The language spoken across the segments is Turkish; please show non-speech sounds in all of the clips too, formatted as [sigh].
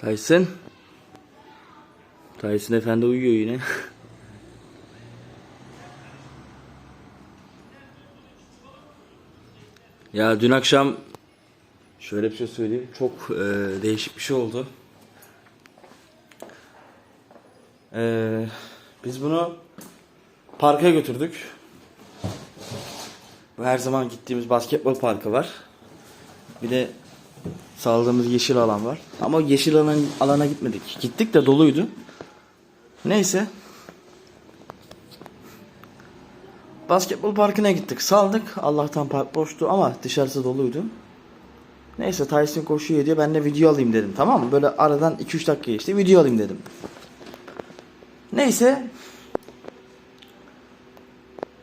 Tyson. Tyson efendi uyuyor yine. [laughs] ya dün akşam şöyle bir şey söyleyeyim. Çok e, değişik bir şey oldu. E, biz bunu parka götürdük. Her zaman gittiğimiz basketbol parkı var. Bir de sağladığımız yeşil alan var. Ama yeşil alan, alana gitmedik. Gittik de doluydu. Neyse. Basketbol parkına gittik. Saldık. Allah'tan park boştu ama dışarısı doluydu. Neyse Tyson koşuyor diye ben de video alayım dedim. Tamam mı? Böyle aradan 2-3 dakika geçti. Video alayım dedim. Neyse.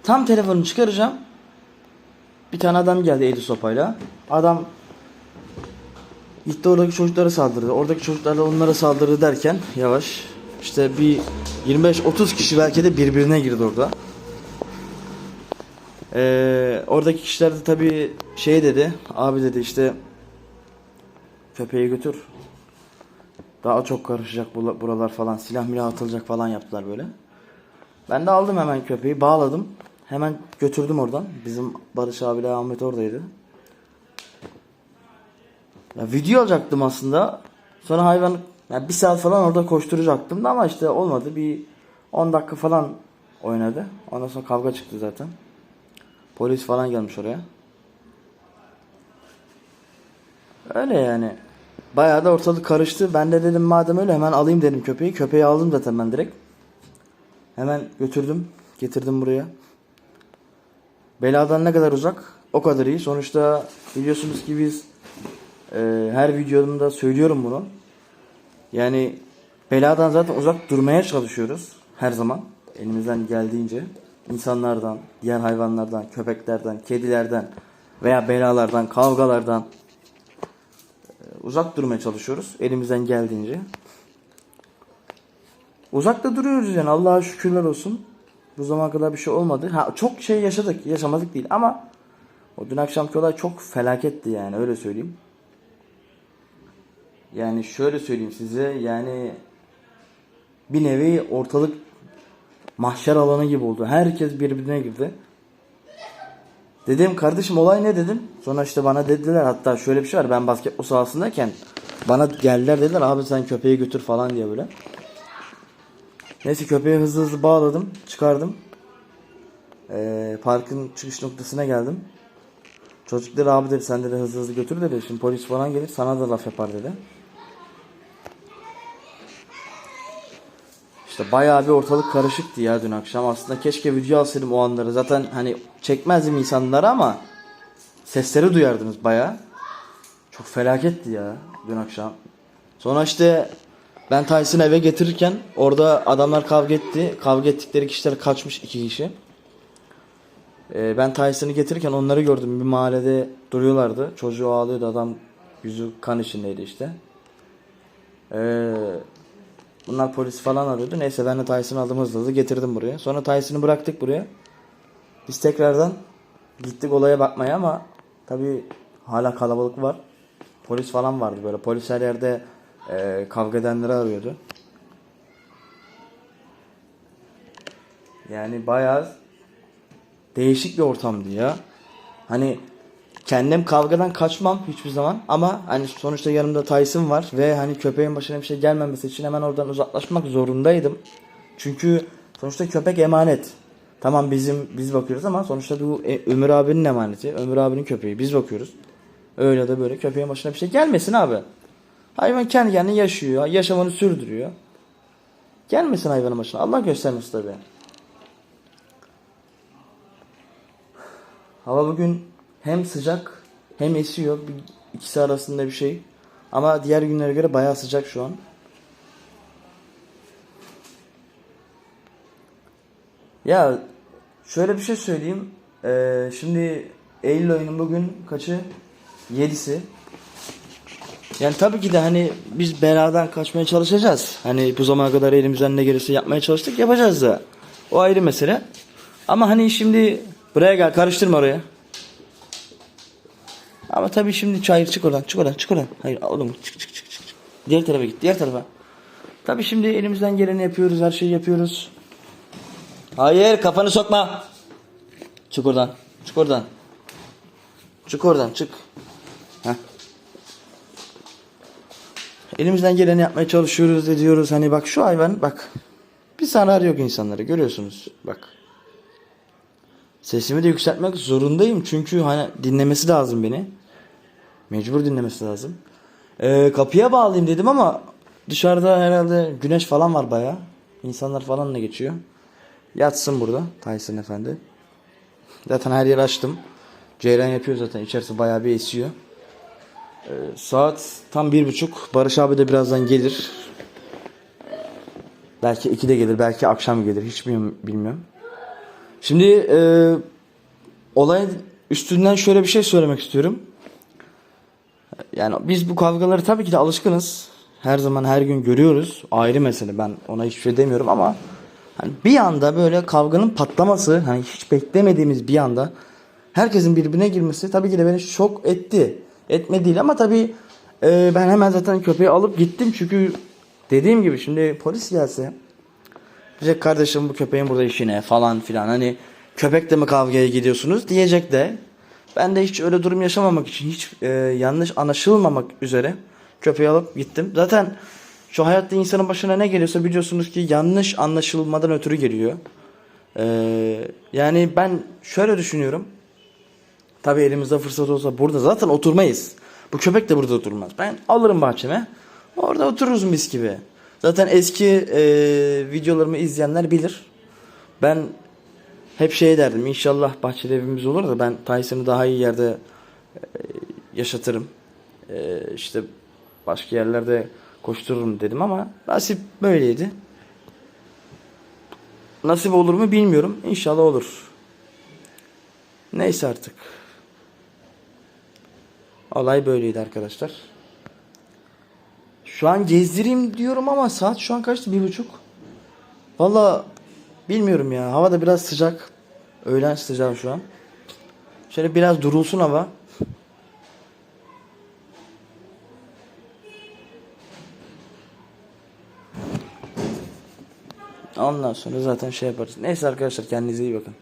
Tam telefonu çıkaracağım. Bir tane adam geldi eli sopayla. Adam gitti oradaki çocuklara saldırdı. Oradaki çocuklar da onlara saldırdı derken yavaş işte bir 25-30 kişi belki de birbirine girdi orada. Ee, oradaki kişiler de tabii şey dedi. Abi dedi işte köpeği götür. Daha çok karışacak buralar falan. Silah milah atılacak falan yaptılar böyle. Ben de aldım hemen köpeği bağladım. Hemen götürdüm oradan. Bizim Barış abiyle Ahmet oradaydı. Ya video alacaktım aslında. Sonra hayvan ya bir saat falan orada koşturacaktım da ama işte olmadı. Bir 10 dakika falan oynadı. Ondan sonra kavga çıktı zaten. Polis falan gelmiş oraya. Öyle yani. Bayağı da ortalık karıştı. Ben de dedim madem öyle hemen alayım dedim köpeği. Köpeği aldım zaten ben direkt. Hemen götürdüm. Getirdim buraya. Beladan ne kadar uzak o kadar iyi. Sonuçta biliyorsunuz ki biz e, her videomda söylüyorum bunu. Yani beladan zaten uzak durmaya çalışıyoruz her zaman elimizden geldiğince. insanlardan, diğer hayvanlardan, köpeklerden, kedilerden veya belalardan, kavgalardan e, uzak durmaya çalışıyoruz elimizden geldiğince. Uzakta duruyoruz yani Allah'a şükürler olsun. Bu zamana kadar bir şey olmadı. Ha çok şey yaşadık, yaşamadık değil ama o dün akşamki olay çok felaketti yani öyle söyleyeyim. Yani şöyle söyleyeyim size yani bir nevi ortalık mahşer alanı gibi oldu. Herkes birbirine girdi. Dedim kardeşim olay ne dedim. Sonra işte bana dediler hatta şöyle bir şey var. Ben basketbol sahasındayken bana geldiler dediler abi sen köpeği götür falan diye böyle. Neyse köpeği hızlı hızlı bağladım. Çıkardım. Ee, parkın çıkış noktasına geldim. Çocuk dedi abi dedi sen dedi hızlı hızlı götür dedi. Şimdi polis falan gelir sana da laf yapar dedi. İşte bayağı bir ortalık karışıktı ya dün akşam. Aslında keşke video alsaydım o anları. Zaten hani çekmezdim insanları ama sesleri duyardınız bayağı. Çok felaketti ya dün akşam. Sonra işte ben Tyson'ı eve getirirken orada adamlar kavga etti. Kavga ettikleri kişiler kaçmış iki kişi. Ee, ben Tyson'ı getirirken onları gördüm. Bir mahallede duruyorlardı. Çocuğu ağlıyordu. Adam yüzü kan içindeydi işte. Ee, bunlar polis falan arıyordu. Neyse ben de Tyson'ı aldım hızlı hızlı getirdim buraya. Sonra Tyson'ı bıraktık buraya. Biz tekrardan gittik olaya bakmaya ama tabi hala kalabalık var. Polis falan vardı böyle. Polis her yerde e, kavga edenleri arıyordu. Yani bayağı değişik bir ortamdı ya. Hani kendim kavgadan kaçmam hiçbir zaman ama hani sonuçta yanımda Tyson var ve hani köpeğin başına bir şey gelmemesi için hemen oradan uzaklaşmak zorundaydım. Çünkü sonuçta köpek emanet. Tamam bizim biz bakıyoruz ama sonuçta bu e, Ömür abinin emaneti. Ömür abinin köpeği biz bakıyoruz. Öyle de böyle köpeğin başına bir şey gelmesin abi. Hayvan kendi kendine yaşıyor, yaşamını sürdürüyor. Gelmesin hayvanın başına. Allah göstermesin tabii. Hava bugün hem sıcak hem esiyor. İkisi arasında bir şey. Ama diğer günlere göre bayağı sıcak şu an. Ya şöyle bir şey söyleyeyim. Ee, şimdi Eylül ayının bugün kaçı? 7'si. Yani tabii ki de hani biz beladan kaçmaya çalışacağız. Hani bu zamana kadar elimizden ne gelirse yapmaya çalıştık yapacağız da. O ayrı mesele. Ama hani şimdi buraya gel karıştırma oraya. Ama tabii şimdi çayır çık oradan çık oradan çık oradan. Hayır oğlum çık çık çık. çık. Diğer tarafa git. Diğer tarafa. Tabii şimdi elimizden geleni yapıyoruz. Her şeyi yapıyoruz. Hayır kafanı sokma. Çık oradan. Çık oradan. Çık oradan çık. Heh. Elimizden geleni yapmaya çalışıyoruz ediyoruz. Hani bak şu hayvan bak. Bir zarar yok insanlara görüyorsunuz. Bak. Sesimi de yükseltmek zorundayım. Çünkü hani dinlemesi lazım beni. Mecbur dinlemesi lazım. Ee, kapıya bağlayayım dedim ama dışarıda herhalde güneş falan var baya. İnsanlar falan da geçiyor. Yatsın burada Tyson efendi. Zaten her yeri açtım. Ceyran yapıyor zaten. İçerisi bayağı bir esiyor. Ee, saat tam bir buçuk. Barış abi de birazdan gelir. Belki iki de gelir. Belki akşam gelir. Hiç bilmiyorum. bilmiyorum. Şimdi e, olayın üstünden şöyle bir şey söylemek istiyorum. Yani biz bu kavgaları tabii ki de alışkınız. Her zaman her gün görüyoruz. Ayrı mesele. Ben ona hiçbir şey demiyorum ama hani bir anda böyle kavganın patlaması, hani hiç beklemediğimiz bir anda herkesin birbirine girmesi tabii ki de beni şok etti. Etme değil ama tabii e, ben hemen zaten köpeği alıp gittim çünkü dediğim gibi şimdi polis gelse diyecek kardeşim bu köpeğin burada işine falan filan hani köpekle mi kavgaya gidiyorsunuz diyecek de ben de hiç öyle durum yaşamamak için hiç e, yanlış anlaşılmamak üzere köpeği alıp gittim. Zaten şu hayatta insanın başına ne geliyorsa biliyorsunuz ki yanlış anlaşılmadan ötürü geliyor. E, yani ben şöyle düşünüyorum. Tabii elimizde fırsat olsa burada zaten oturmayız. Bu köpek de burada oturmaz. Ben alırım bahçeme. Orada otururuz mis gibi. Zaten eski e, videolarımı izleyenler bilir. Ben hep şey derdim. İnşallah bahçede evimiz olur da ben Tyson'ı daha iyi yerde e, yaşatırım. E, işte başka yerlerde koştururum dedim ama nasip böyleydi. Nasip olur mu bilmiyorum. İnşallah olur. Neyse artık. Olay böyleydi arkadaşlar. Şu an gezdireyim diyorum ama saat şu an kaçtı? Bir buçuk. Valla bilmiyorum ya. Hava da biraz sıcak. Öğlen sıcağı şu an. Şöyle biraz durulsun hava. Ondan sonra zaten şey yaparız. Neyse arkadaşlar kendinize iyi bakın.